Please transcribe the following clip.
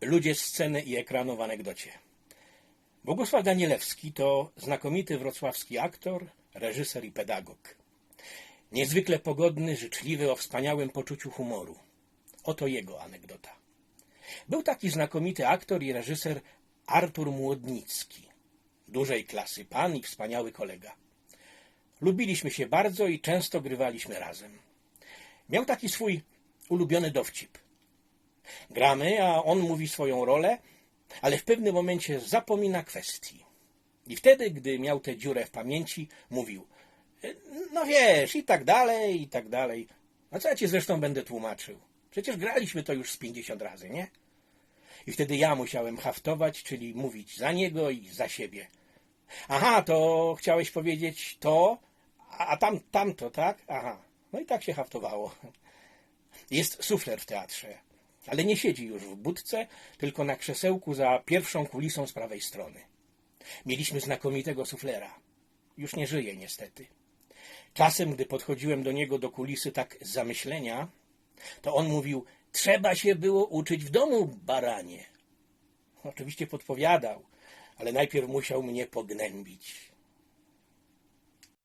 Ludzie sceny i ekranu w anegdocie. Bogusław Danielewski to znakomity wrocławski aktor, reżyser i pedagog. Niezwykle pogodny, życzliwy, o wspaniałym poczuciu humoru. Oto jego anegdota. Był taki znakomity aktor i reżyser Artur Młodnicki. Dużej klasy pan i wspaniały kolega. Lubiliśmy się bardzo i często grywaliśmy razem. Miał taki swój ulubiony dowcip. Gramy, a on mówi swoją rolę, ale w pewnym momencie zapomina kwestii. I wtedy, gdy miał tę dziurę w pamięci, mówił: No wiesz, i tak dalej, i tak dalej. A co ja ci zresztą będę tłumaczył? Przecież graliśmy to już z pięćdziesiąt razy, nie? I wtedy ja musiałem haftować, czyli mówić za niego i za siebie. Aha, to chciałeś powiedzieć to, a tam, tamto, tak? Aha. No i tak się haftowało. Jest sufler w teatrze, ale nie siedzi już w budce, tylko na krzesełku za pierwszą kulisą z prawej strony. Mieliśmy znakomitego suflera. Już nie żyje niestety. Czasem, gdy podchodziłem do niego do kulisy tak z zamyślenia, to on mówił, trzeba się było uczyć w domu, baranie. Oczywiście podpowiadał, ale najpierw musiał mnie pognębić.